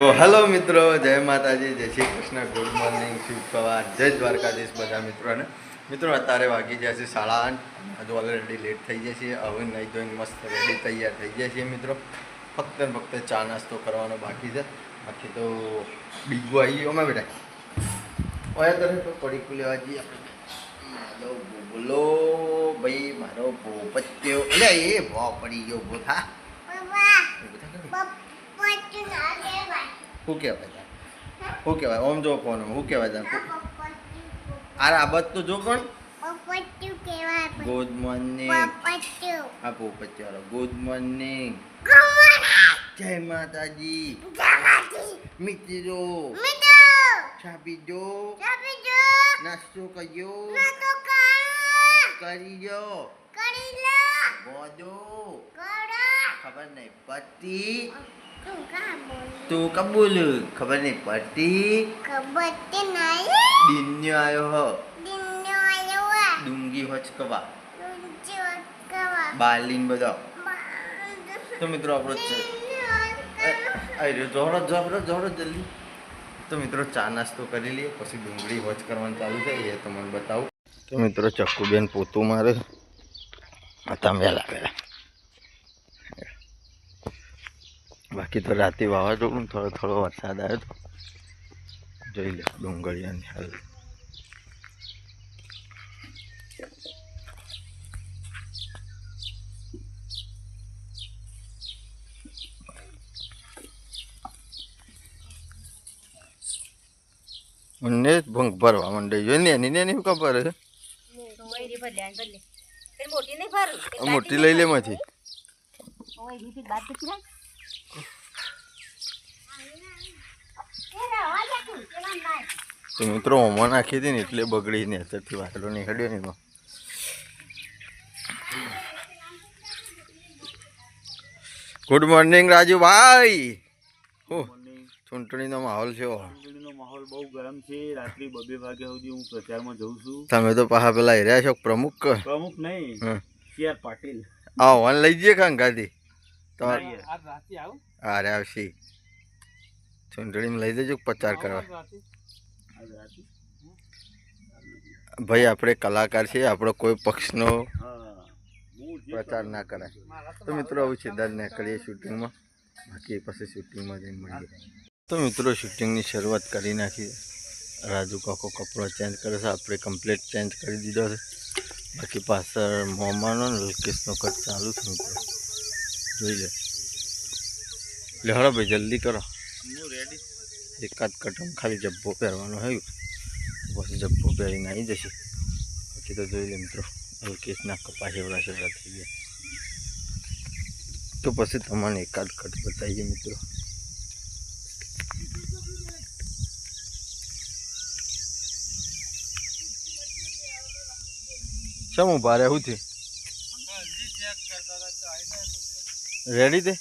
તો હેલો મિત્રો જય માતાજી જય શ્રી કૃષ્ણ ગુડ મોર્નિંગ શુભ સવાર જય દ્વારકાધીશ બધા મિત્રોને. મિત્રો અત્યારે વાગી જાય છે સાડા આઠ હજુ ઓલરેડી લેટ થઈ જાય છે હવે નહીં ધોઈને મસ્ત રેડી તૈયાર થઈ જાય છે મિત્રો. ફક્ત ને ફક્ત ચા નાસ્તો કરવાનો બાકી છે. બાકી તો બીજું આવી ગયો અમે બેટા. ઓયા તરફ તો પડી લેવા જઈએ આપણે. મારો બોલો ભાઈ મારો ભોપત્યો અલ્યા એ ભો પડી ગયો ઊભો થા. ઊભો થા કરી. શું કહેવાય શું કહેવાય? ઓમ જો કોણ શું કહેવાય આ રાબત તો જો કોણ? ગુડ મોર્નિંગ આ વાળો ગુડ મોર્નિંગ જય માતાજી. મિત્રો. છાપીજો નાસ્તો કર્યો. કરી જો બોજો ખબર નહીં. પડતી તું કબૂલ ખબર નહીં પડતી દિન્યો આયો હો ડુંગી હોચકવા બાલીન બધો તો મિત્રો આપણો અરે જોરો જોરો જોરો જલ્દી તો મિત્રો ચા નાસ્તો કરી લઈએ પછી ડુંગળી હોચ કરવાનું ચાલુ છે એ તો મને બતાવું તો મિત્રો ચક્કુબેન પોતું મારે તમે વહેલા બાકી તો રાતે વાવાઝોડું થોડો થોડો વરસાદ આવ્યો તો. જોઈ લે ડુંગળીયાની હાલ. મને ભંગ ભરવા માંડે જો ને એની ને ખબર મોટી લઈ લે માંથી તો મિત્રો ઓમાં નાખી હતી ને એટલે બગડી ને અત્યારથી વાટલો નીકળ્યો ને એમાં. Good morning Rajubhai. ચૂંટણીનો માહોલ છે ચૂંટણીનો માહોલ બહુ ગરમ છે. રાત્રે બબે વાગ્યા સુધી હું પ્રચારમાં જઉં છું. તમે તો પાછા પેલા હેર્યા છો પ્રમુખ પ્રમુખ નહીં હમ. C R Patil. આ વન લઈ જઈએ કાં આવું. અરે આવશી. ચૂંટણીમાં લઈ દેજો પ્રચાર કરવા. ભાઈ આપણે કલાકાર છીએ આપણો કોઈ પક્ષનો પ્રચાર ના કરાય. તો મિત્રો આવું છે દર નીકળીએ શૂટિંગમાં. બાકી પછી શૂટિંગમાં જઈને મળીએ. તો મિત્રો શૂટિંગની શરૂઆત કરી નાખી. રાજુ કાકો કપડો ચેન્જ કરે છે આપણે કમ્પ્લીટ ચેન્જ કરી દીધો છે. બાકી પાછળ મોમાનો ને લકેશનો કટ ચાલુ છે મિત્રો. જોઈ લે. એટલે હળો ભાઈ જલ્દી કરો. એકાદ કટમ ખાલી જબ્બો પહેરવાનો હોય. પછી જબ્બો પહેરીને આવી જશે. પછી તો જોઈ લે મિત્રો કેસના કપા શેવડા છેવડા થઈ ગયા. તો પછી તમને એકાદ કટ બતાવીએ મિત્રો. શું હું ભારે શું થયું રેડી તે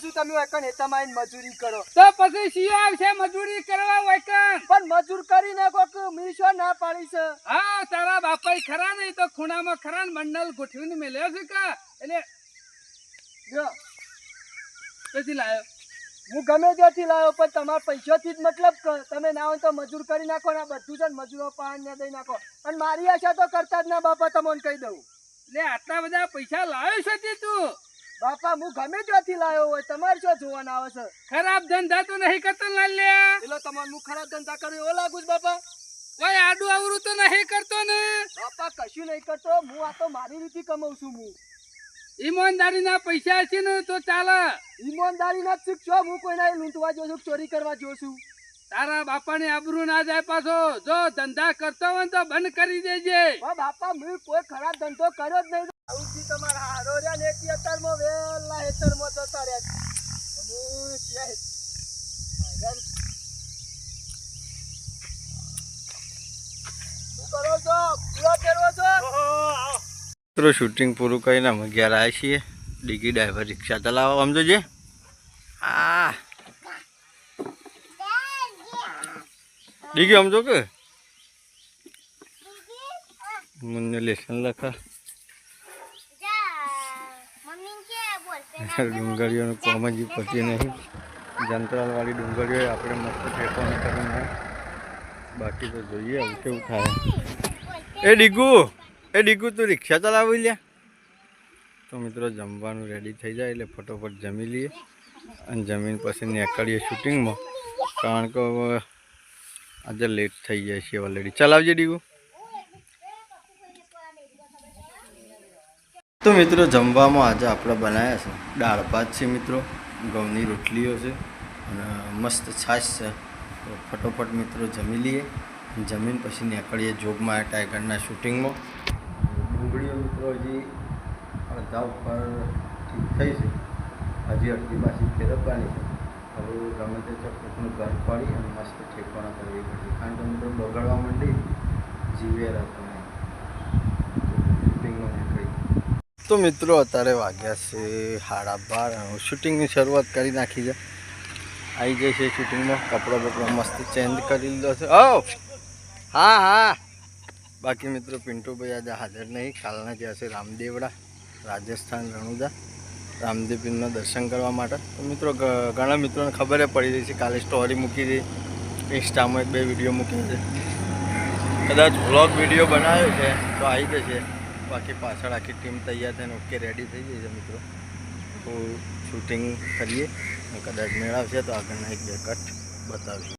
શું તમે વૈકણ હેતામાં મજૂરી કરો? તો પછી શિયો આવશે મજૂરી કરવા વૈકણ? પણ મજૂર કરી નાખો કે મીશો ના પાડી છે. હા તારા બાપા ખરા નહીં તો ખૂણામાં ખરા મંડલ ગોઠવીને મેલ્યો છે કા? એટલે જો. પછી લાયો? હું ગમે ત્યાંથી લાવ્યો પણ તમારા પૈસાથી જ મતલબ કે તમે ના હોય તો મજૂર કરી નાખો ને બધું છે ને મજૂરો પાન ને દઈ નાખો. અને મારી આશા તો કરતા જ ના બાપા તમને કહી દઉં. એટલે આટલા બધા પૈસા લાવ્યો છે તે તું. બાપા હું ગમે ત્યાંથી લાવ્યો હોય તમારે શું જોવાના આવે છે? ખરાબ ધંધા તો નહીં કરતો લાલ્યા એટલે તમારે હું ખરાબ ધંધા કર્યો એવો લાગુ છું બાપા? કોઈ આડું આવરું તો નહીં કરતો ને. બાપા કશું નહીં કરતો હું આ તો મારી રીતે કમાઉં છું હું. ઈમાનદારીના પૈસા છે ને તો ચાલે. ઈમાનદારી ના શીખશો હું કોઈને લૂંટવા જોઉં છું ચોરી કરવા જોઉં છું. તારા બાપાને આબરૂ ના જાય પાછો. જો ધંધા કરતો હોય તો બંધ કરી દેજે. બાપા મેં કોઈ ખરાબ ધંધો કર્યો જ નહીં. આવુંથી તમારા હારો રહ્યા ને એક હેતરમાં વેલા હેતરમાં જતા રહ્યા હું શું કરો છો? પૂરો ફેરવો છો? મિત્રો શૂટિંગ પૂરું કરીને અમે ઘેર આવ્યા છીએ. ડીગી ડ્રાઈવર રિક્ષા ચલાવવા. સમજો છે આ ડીગી સમજો કે. મને લેસન લખા. ડુંગળીઓનું કોમ જ. પતી નહીં. જંતરાલવાળી ડુંગળીઓ આપણે મસ્ત ઠેકવાનું કરીને બાકી તો જોઈએ હવે કેવું થાય. એ ડીગુ એ ડીગુ તું રિક્ષા ચલાવી લે. તો મિત્રો જમવાનું રેડી થઈ જાય એટલે ફટોફટ જમી લઈએ. અને જમીન પછી નીકળીએ શૂટિંગમાં કારણ કે આજે લેટ થઈ જાય છે ઓલરેડી ચલાવજે ડીગુ. તો મિત્રો જમવામાં આજે આપણે બનાવ્યા છે. દાળ ભાત છે મિત્રો, ઘઉંની રોટલીઓ છે અને મસ્ત છાશ છે. તો ફટોફટ મિત્રો જમી લઈએ. જમીન પછી નીકળીએ જોગમાં ટાઈગરના શૂટિંગમાં. ડુંગળીઓ મિત્રો હજી અડધા ઉપર ઠીક થઈ છે. હજી અડધી પાછી ફેરવવાની છે. હવે ગમે તે ચોખ્ખું ઘર પાડી અને મસ્ત ઠેકવાના કરવી પડી કારણ કે મિત્રો બગડવા માંડી જીવે રહેતો નહીં શૂટિંગમાં નીકળી તો મિત્રો, અત્યારે વાગ્યા છે સાડા બાર અને શૂટિંગની શરૂઆત કરી નાખી છે. આવી જાય છે શૂટિંગમાં. કપડાં બપડો મસ્ત ચેન્જ કરી લીધો છે. ઓ હા હા. બાકી મિત્રો, પિન્ટુભાઈ આજે હાજર નહીં. કાલના જ્યાં છે રામદેવડા, રાજસ્થાન રણુદા. રામદેવપીરના દર્શન કરવા માટે. તો મિત્રો ઘણા મિત્રોને ખબર પડી રહી છે કાલે સ્ટોરી મૂકી હતી ઇન્સ્ટામાં એક બે વીડિયો મૂકી છે. કદાચ વ્લોગ વીડિયો બનાવ્યો છે, તો આવી જશે બાકી પાછળ આખી ટીમ તૈયાર થઈને ઓકે રેડી થઈ ગઈ છે મિત્રો. તો શૂટિંગ કરીએ કદાચ મેળવશે તો આગળના એક બે કટ બતાવીશું.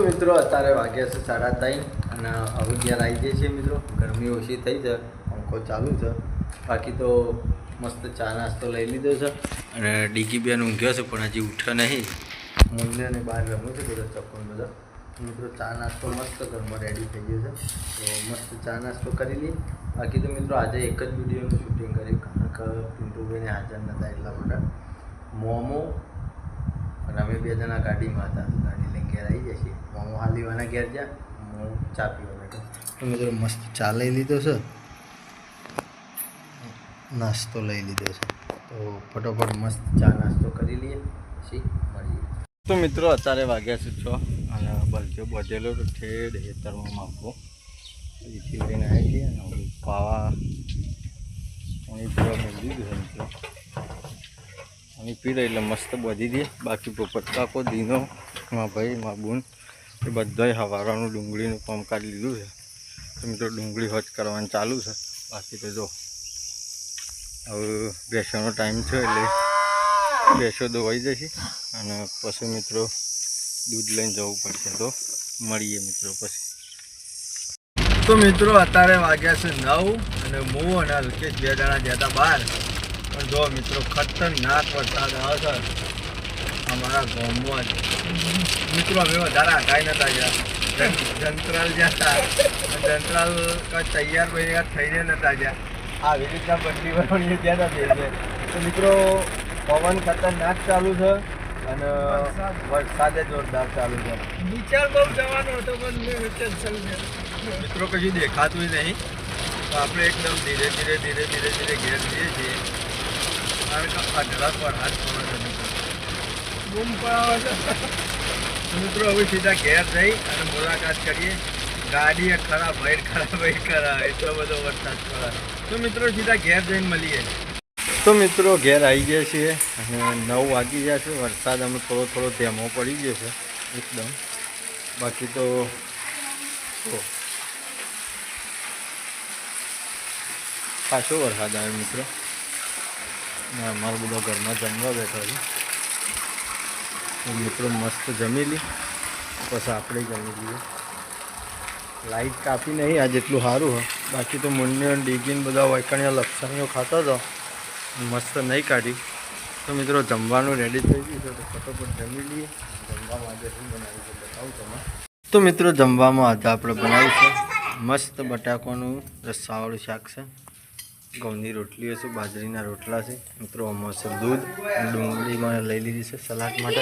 મિત્રો, અત્યારે વાગ્યા છે સાડા ત્રણ અને હવે ઘેર આવી જઈએ છીએ મિત્રો. ગરમી ઓછી થઈ છે, પંખો ચાલુ છે. બાકી તો મસ્ત ચા નાસ્તો લઈ લીધો છે. અને ડીગી બેન ઊંઘ્યો છે, પણ હજી ઉઠ્યો નહીં. મૂલ્યને બહાર રમું છે, બધો ચપ્પલ બધો. મિત્રો, ચા નાસ્તો મસ્ત ઘરમાં રેડી થઈ ગયો છે. તો મસ્ત ચા નાસ્તો કરી લઈએ. બાકી તો મિત્રો, આજે એક જ વિડીયોનું શૂટિંગ કર્યું, કારણ કે પિન્ટુભાઈને હાજર નહોતા એટલા માટે. મોમો અને અમે બે જણા ગાડીમાં હતા. ગાડી લઈને ઘેર આવી જશે હું હાલીવાના ઘેર જા હું ચા પીવા બેઠો. તો મિત્રો મસ્ત ચા લઈ લીધો છે. નાસ્તો લઈ લીધો છે. તો ફટોફટ મસ્ત ચા નાસ્તો કરી લઈએ. પછી મળીએ. તો મિત્રો અત્યારે વાગ્યા છે છ અને બલજો બધેલો તો ઠેડ હેતરમાં માપો. એથી લઈને આવી ગયા અને પાવા અહીં પીવા મેળવી દીધું છે મિત્રો. અને પી રહી એટલે મસ્ત બધી દે. બાકી પોપટ કાકો દીનો, મા ભાઈ, મા બૂન, એ બધાય હવારાનું ડુંગળીનું પંપ કાઢી લીધું છે. તો મિત્રો ડુંગળી હજ કરવાનું ચાલુ છે. બાકી તો જો, હવે બેસવાનો ટાઈમ છે એટલે બેસો દોવાઈ જશે. અને પછી મિત્રો દૂધ લઈને જવું પડશે. તો મળીએ મિત્રો પછી. તો મિત્રો, અત્યારે વાગ્યા છે નવ અને મો અને હલકેશ બે જણા જતા બહાર. પણ જો મિત્રો ખતરનાક વરસાદ આવે છે. અમારા ગામમાં જ. મિત્રો અમે વધારે આગાઈ નતા ગયા. જંત્રાલ જતા જંત્રાલ કાંઈ તૈયાર ભાઈ થઈને નતા ગયા. આવી રીતના બંડી વરણીએ ત્યાં નથી તો મિત્રો પવન ખતરનાક ચાલુ છે અને વરસાદે જોરદાર ચાલુ છે. વિચાર બહુ જવાનો હતો પણ મેં છે મિત્રો કશું દેખાતું નહીં. તો આપણે એકદમ ધીરે ધીરે ધીરે ધીરે ધીરે ઘેર જઈએ છીએ. મિત્રો. હવે સીધા ઘેર જઈ અને મુલાકાત કરીએ. ગાડી ખરાબ ભાઈ ખરાબ ભાઈ ખરાબ એટલો બધો વરસાદ પડે. તો મિત્રો, સીધા ઘેર જઈને મળીએ. તો મિત્રો, ઘેર આવી ગયા છીએ અને નવ વાગી ગયા છે. વરસાદ અમે થોડો થોડો ધેમો પડી ગયો છે, એકદમ. બાકી તો પાછો વરસાદ આવ્યો મિત્રો. અમારો બધો ઘરમાં જમવા બેઠો છે. મિત્રો મસ્ત જમી લી. પછી આપણે જમી લઈએ. લાઈટ કાપી નહીં, આ જેટલું સારું હોય. બાકી તો મુન્ને ડીગીને બધા વૈકણ્યા લક્ષણીઓ ખાતા હતા. મસ્ત નહીં કાઢી. તો મિત્રો જમવાનું રેડી થઈ ગયું છે, તો ફટોફટ જમી લઈએ. જમવામાં આજે શું બનાવ્યું છે બતાવું તમે તો મિત્રો જમવામાં આજે આપણે બનાવ્યું છે મસ્ત બટાકાનું રસ્સાવાળું શાક છે. ઘઉંની રોટલીઓ છે બાજરીના રોટલા છે. મિત્રો, અમોસે દૂધ ડુંગળીમાં લઈ લીધી છે સલાડ માટે.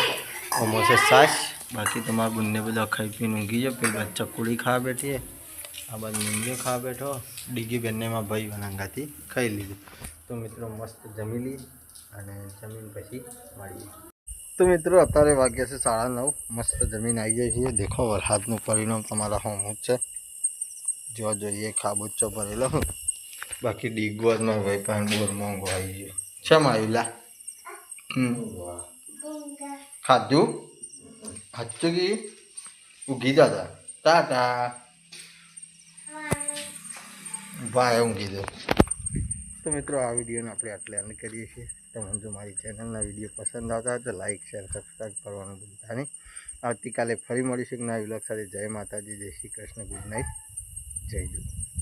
અમોસે છાશ. બાકી તમારા બંને બધા ખાઈ પીને ઊંઘી જાઓ. પેલી બાદ ચકુડી ખાવા બેઠી આ બાદ નીંબીઓ ખાવા બેઠો ડીગી બંનેમાં ભાઈ વનાંગાથી ખાઈ લીધું. તો મિત્રો, મસ્ત જમી લઈએ અને જમીન પછી મળીએ. તો મિત્રો, અત્યારે વાગ્યા છે સાડા નવ. મસ્ત જમીન આવી જાય છે. દેખો વરસાદનું પરિણામ તમારા હોમ છે. જો જોઈએ ખાબુચ્ચો ભરેલો બાકી ડીગવરમાં ભાઈ પણ બોર મોંઘો આવી ગયો. શેમ આવ્યું ખાધું? ખાધું કે ઊંઘી જતા ટાટા. ભાઈ ઊંઘી દો તો મિત્રો, આ વિડીયોને આપણે આટલે એન્ડ કરીએ છીએ. તમને જો મારી ચેનલના વીડિયો પસંદ આવતા હોય તો લાઇક શેર સબસ્ક્રાઈબ કરવાનું ભૂલતા નહીં. આવતીકાલે ફરી મળીશું નવા વિલોક સાથે. જય માતાજી, જય શ્રી કૃષ્ણ. ગુડ નાઇટ જય જુ